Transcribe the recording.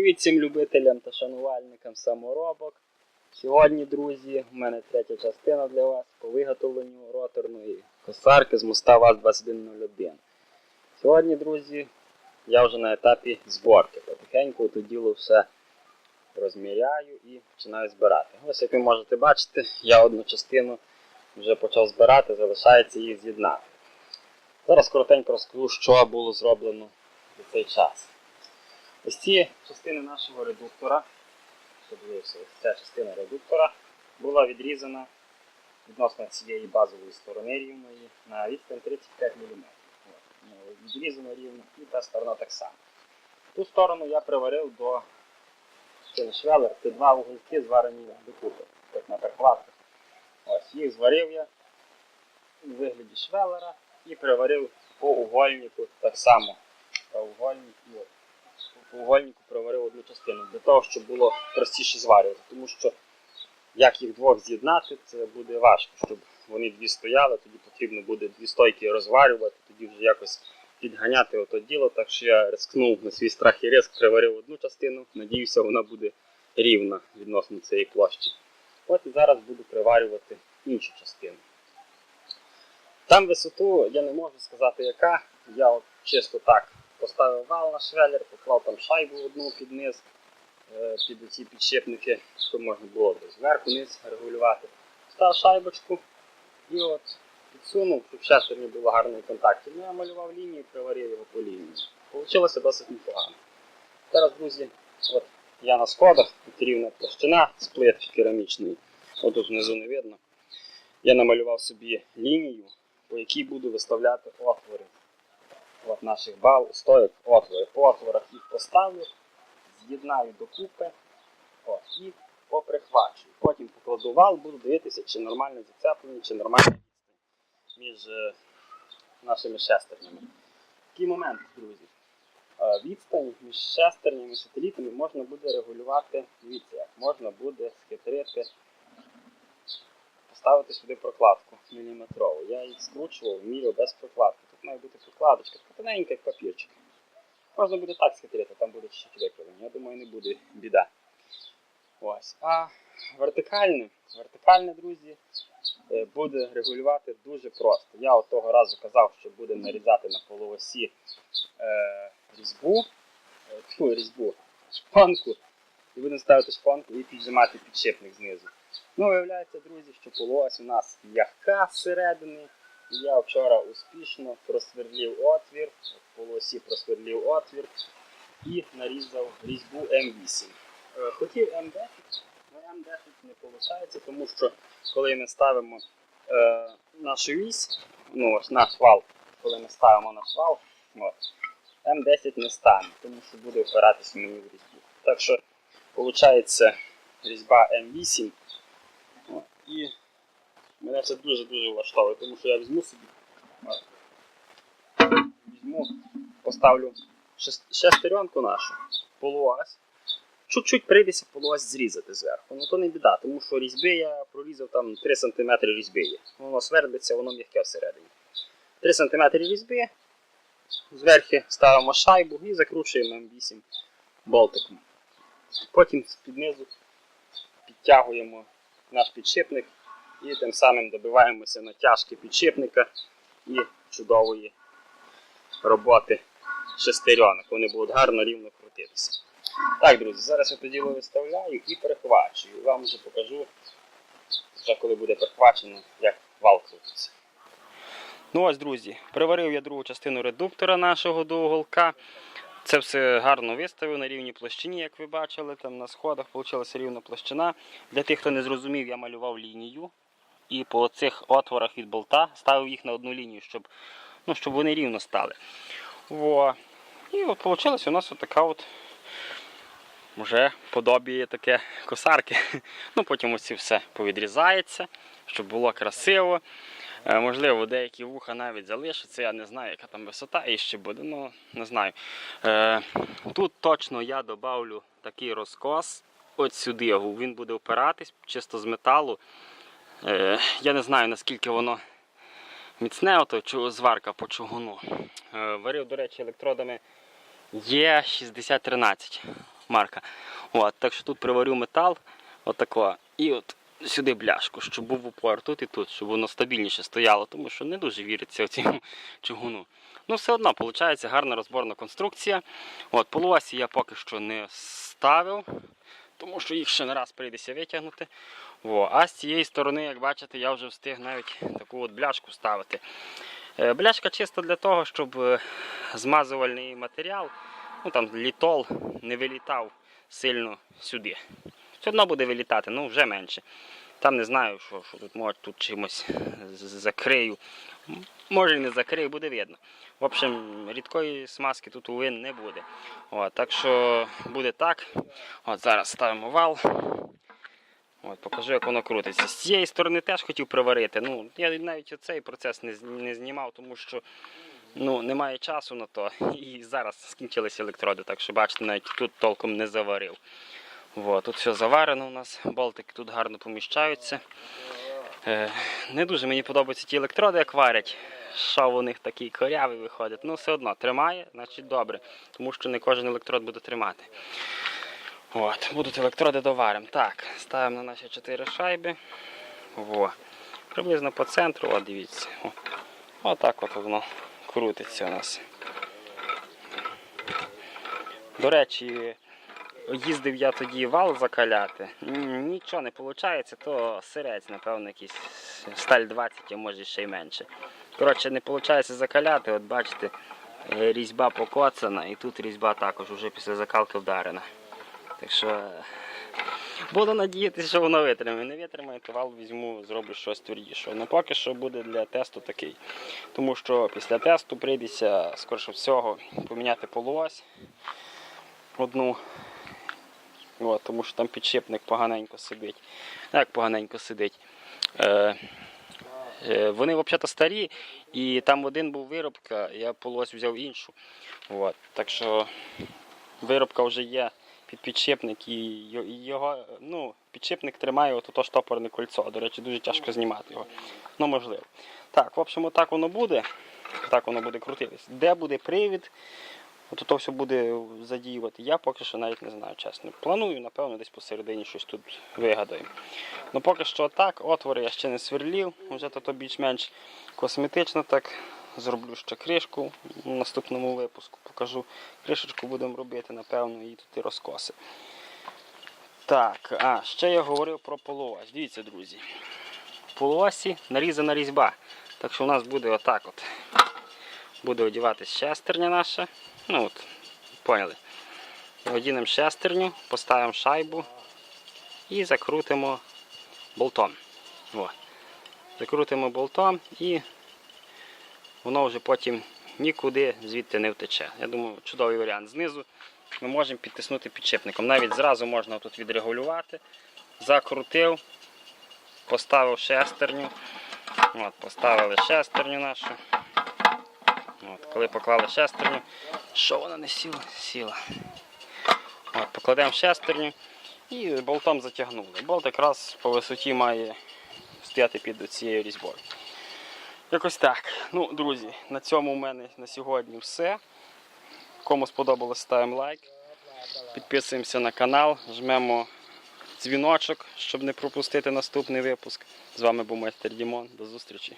Привіт всім любителям та шанувальникам саморобок. Сьогодні, друзі, у мене третя частина для вас по виготовленню роторної косарки з моста ВАЗ-2101. Сьогодні, друзі, я вже на етапі зборки. Потихеньку то діло все розміряю і починаю збирати. Ось як ви можете бачити, я одну частину вже почав збирати, залишається їх з'єднати. Зараз коротенько розкажу, що було зроблено за цей час. Ось ці частини нашого редуктора, ось ця частина редуктора була відрізана відносно цієї базової сторони рівної на відстань 35 мм. Відрізано рівно і та сторона так само. Ту сторону я приварив до швелер, це два вугольки зварені докупи, як на перекладках. Ось їх зварив я у вигляді швелера і приварив по угольнику так само. Треугольник і угольнику проварив одну частину для того, щоб було простіше зварювати. Тому що як їх двох з'єднати, це буде важко, щоб вони дві стояли, тоді потрібно буде дві стойки розварювати, тоді вже якось підганяти ото діло. Так що я рискнув на свій страх і риск, приварив одну частину, надіюся, вона буде рівна відносно цієї площі. От і зараз буду приварювати іншу частину. Там висоту я не можу сказати яка. Я от чисто так поставив вал на швелер, поклав там шайбу одну під низ, е, під ці підшипники, щоб можна було зверху низ регулювати. Став шайбочку і от підсунув, щоб шестерні було гарний контакт. Ну, я малював лінію, приварив його по лінії. Получилося досить непогано. Зараз, друзі, от я на сходах, тут рівна площина з плитки керамічної. От тут внизу не видно. Я намалював собі лінію, по якій буду виставляти отвори от наших бал, стоїк отвори. По отворах їх поставлю, з'єднаю докупи от, і поприхвачую. Потім покладу вал, буду дивитися, чи нормально зацеплені, чи нормальна відстань між е, нашими шестернями. Такий момент, друзі. Е, Відстань між шестернями і сателітами можна буде регулювати, дивіться, як можна буде схитрити, поставити сюди прокладку міліметрову. Я їх скручував, міряв без прокладки. Має бути прокладочка, така тоненька, як папірчик. Можна буде так схитрити, там буде чуть викривлення. Я думаю, не буде біда. Ось. А вертикальне, вертикальне, друзі, е, буде регулювати дуже просто. Я от того разу казав, що буде нарізати на полуосі е, різьбу, е, тьфу, різьбу, шпанку, і будемо ставити шпанку і піджимати підшипник знизу. Ну, виявляється, друзі, що полуось у нас м'яка зсередини. Я вчора успішно просверлів отвір, в полосі просверлів отвір і нарізав різьбу М8. Е, Хотів М10, але М10 не виходить, тому що коли ми ставимо е, нашу вісь, ну ось наш вал, коли ми ставимо наш вал, от, М10 не стане, тому що буде впиратися мені в різьбу. Так що виходить різьба М8. От, і мене це дуже-дуже влаштовує, тому що я візьму собі. Візьму, поставлю шес- шестеренку нашу, полуась. Чуть-чуть прийдеться полуась зрізати зверху. Ну то не біда, тому що різьби я прорізав там 3 см різьби є. Воно свердлиться, воно м'яке всередині. 3 см різьби. Зверху ставимо шайбу і закручуємо М8 болтиком. Потім з-під низу підтягуємо наш підшипник і тим самим добиваємося натяжки підшипника і чудової роботи шестеренок. Вони будуть гарно рівно крутитися. Так, друзі, зараз я то діло виставляю і перехвачую. Вам вже покажу, вже коли буде перехвачено, як вал крутиться. Ну ось, друзі, приварив я другу частину редуктора нашого до уголка. Це все гарно виставив на рівній площині, як ви бачили, там на сходах вийшла рівна площина. Для тих, хто не зрозумів, я малював лінію. І по цих отворах від болта ставив їх на одну лінію, щоб, ну, щоб вони рівно стали. Во. І от вийшла у нас така от вже подобіє таке косарки. Ну, потім це все повідрізається, щоб було красиво. Е, Можливо, деякі вуха навіть залишаться. Я не знаю, яка там висота і ще буде. Ну, не знаю. Е, Тут точно я додавлю такий розкос. От сюди він буде опиратись чисто з металу. Е, Я не знаю наскільки воно міцне, ото зварка по чугуну. Е, Варив, до речі, електродами Є6013. марка. От, так що тут приварю метал, отако, і от сюди бляшку, щоб був упор тут і тут, щоб воно стабільніше стояло, тому що не дуже віриться в цьому чугуну. Ну, все одно, виходить гарна розборна конструкція. От, полуосі я поки що не ставив, тому що їх ще не раз прийдеться витягнути. Во. а з цієї сторони, як бачите, я вже встиг навіть таку от бляшку ставити. Е, Бляшка чисто для того, щоб е, змазувальний матеріал, ну там літол, не вилітав сильно сюди. Все одно буде вилітати, ну вже менше. Там не знаю, що, що тут може тут чимось закрию. Може і не закрию, буде видно. В общем, рідкої смазки тут увин не буде. От, так що буде так. От зараз ставимо вал. От, покажу, як воно крутиться. З цієї сторони теж хотів приварити. Ну, я навіть цей процес не, не знімав, тому що ну, немає часу на то. І зараз скінчилися електроди, так що бачите, навіть тут толком не заварив. От, тут все заварено у нас, болтики тут гарно поміщаються. Е, не дуже мені подобаються ті електроди, як варять. Що у них такий корявий виходить. Ну, все одно тримає, значить добре, тому що не кожен електрод буде тримати. От, будуть електроди доваримо. Так, ставимо на наші 4 шайби. Во. Приблизно по центру, от дивіться. Отак от воно крутиться у нас. До речі, їздив я тоді вал закаляти. Нічого не виходить, то сирець, напевно, якийсь сталь 20, а може ще й менше. Коротше, не виходить закаляти, от бачите, е, різьба покоцана і тут різьба також вже після закалки вдарена. Так що буду надіятися, що воно витримає. Не витримає, то вал візьму, зроблю щось твердіше. Ну поки що буде для тесту такий. Тому що після тесту прийдеться, скоріше всього, поміняти полуось одну. От, тому що там підшипник поганенько сидить. Ну, Як поганенько сидить. Е, е, вони взагалі старі, і там один був виробка, я полось взяв іншу. От, так що виробка вже є під підшипник і його, ну, підшипник тримає от ото штопорне кольцо. До речі, дуже тяжко знімати його. Ну, можливо. Так, в общем, отак воно буде. Так воно буде крутитись. Де буде привід, от то все буде задіювати. Я поки що навіть не знаю, чесно. Планую, напевно, десь посередині щось тут вигадаю. Ну поки що так, отвори я ще не сверлів, вже то, більш-менш косметично так. Зроблю ще кришку в наступному випуску. Покажу. Кришечку будемо робити, напевно, і тут і розкоси. Так, а, ще я говорив про полуось. Дивіться, друзі. В полуосі нарізана різьба. Так що у нас буде отак от. Буде одіватись шестерня наша. Ну от, поняли. Одінемо шестерню, поставимо шайбу і закрутимо болтом. О. Закрутимо болтом і воно вже потім нікуди звідти не втече. Я думаю, чудовий варіант. Знизу ми можемо підтиснути підшипником. Навіть зразу можна тут відрегулювати. Закрутив, поставив шестерню. От, поставили шестерню нашу. От, коли поклали шестерню, що вона не сіла? Сіла. От, покладемо шестерню і болтом затягнули. Болт якраз по висоті має стояти під цією різьбою. Якось так. Ну, друзі, на цьому в мене на сьогодні все. Кому сподобалось, ставимо лайк. Підписуємося на канал, жмемо дзвіночок, щоб не пропустити наступний випуск. З вами був майстер Дімон. До зустрічі.